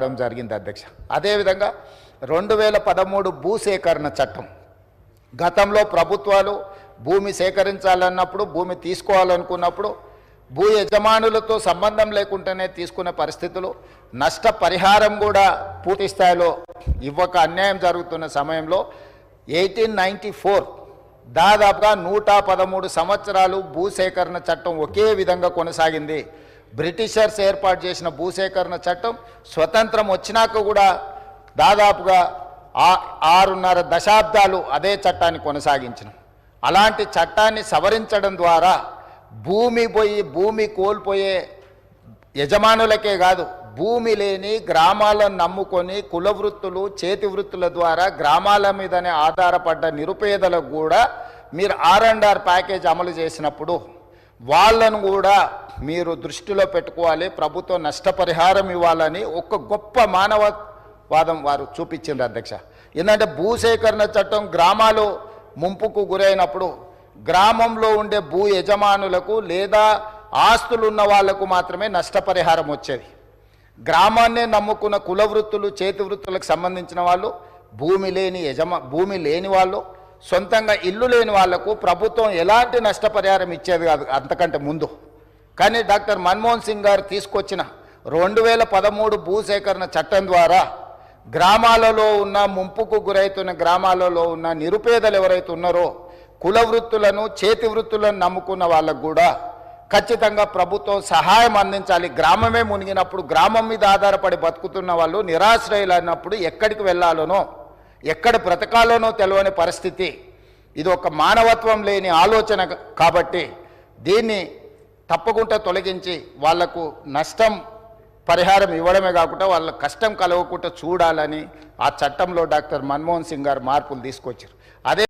చేయడం జరిగింది అధ్యక్ష. అదేవిధంగా రెండు వేల పదమూడు భూసేకరణ చట్టం. గతంలో ప్రభుత్వాలు భూమి సేకరించాలన్నప్పుడు భూమి తీసుకోవాలనుకున్నప్పుడు భూ యజమానులతో సంబంధం లేకుండానే తీసుకునే పరిస్థితులు నష్టపరిహారం కూడా పూర్తి స్థాయిలో ఇవ్వక అన్యాయం జరుగుతున్న సమయంలో ఎయిటీన్ నైంటీ ఫోర్ దాదాపుగా నూట పదమూడు సంవత్సరాలు భూసేకరణ చట్టం ఒకే విధంగా కొనసాగింది. బ్రిటిషర్స్ ఏర్పాటు చేసిన భూసేకరణ చట్టం స్వతంత్రం వచ్చినాక కూడా దాదాపుగా ఆ- ఆరున్నర దశాబ్దాలు అదే చట్టాన్ని కొనసాగించిన. అలాంటి చట్టాన్ని సవరించడం ద్వారా భూమి పోయి భూమి కోల్పోయే యజమానులకే కాదు భూమి లేని గ్రామాలను నమ్ముకొని కుల వృత్తులు చేతి వృత్తుల ద్వారా గ్రామాల మీదనే ఆధారపడ్డ నిరుపేదలకు కూడా మీరు ఆర్ అండ్ ఆర్ ప్యాకేజ్ అమలు చేసినప్పుడు వాళ్ళను కూడా మీరు దృష్టిలో పెట్టుకోవాలి. ప్రభుత్వం నష్టపరిహారం ఇవ్వాలని ఒక గొప్ప మానవవాదం వారు చూపించింది అధ్యక్ష. ఏంటంటే భూసేకరణ చట్టం గ్రామాలు ముంపుకు గురైనప్పుడు గ్రామంలో ఉండే భూ యజమానులకు లేదా ఆస్తులు ఉన్న వాళ్ళకు మాత్రమే నష్టపరిహారం వచ్చేది. గ్రామాన్నే నమ్ముకున్న కుల వృత్తులు చేతి వృత్తులకు సంబంధించిన వాళ్ళు భూమి లేని యజమా భూమి లేని వాళ్ళు సొంతంగా ఇల్లు లేని వాళ్ళకు ప్రభుత్వం ఎలాంటి నష్టపరిహారం ఇచ్చేది కాదు అంతకంటే ముందు. కానీ డాక్టర్ మన్మోహన్ సింగ్ గారు తీసుకొచ్చిన రెండు వేల పదమూడు భూసేకరణ చట్టం ద్వారా గ్రామాలలో ఉన్న ముంపుకు గురైతున్న గ్రామాలలో ఉన్న నిరుపేదలు ఎవరైతే ఉన్నారో కుల వృత్తులను చేతి వృత్తులను నమ్ముకున్న వాళ్ళకు కూడా ఖచ్చితంగా ప్రభుత్వం సహాయం అందించాలి. గ్రామమే మునిగినప్పుడు గ్రామం మీద ఆధారపడి బతుకుతున్న వాళ్ళు నిరాశ్రయులు అన్నప్పుడు ఎక్కడికి వెళ్ళాలనో ఎక్కడ బ్రతకాలనో తెలియని పరిస్థితి. ఇది ఒక మానవత్వం లేని ఆలోచన కాబట్టి దీన్ని తప్పకుండా తొలగించి వాళ్ళకు నష్టం పరిహారం ఇవ్వడమే కాకుండా వాళ్ళ కష్టం కలగకుండా చూడాలని ఆ చట్టంలో డాక్టర్ మన్మోహన్ సింగ్ గారు మార్పులు తీసుకొచ్చారు. అదే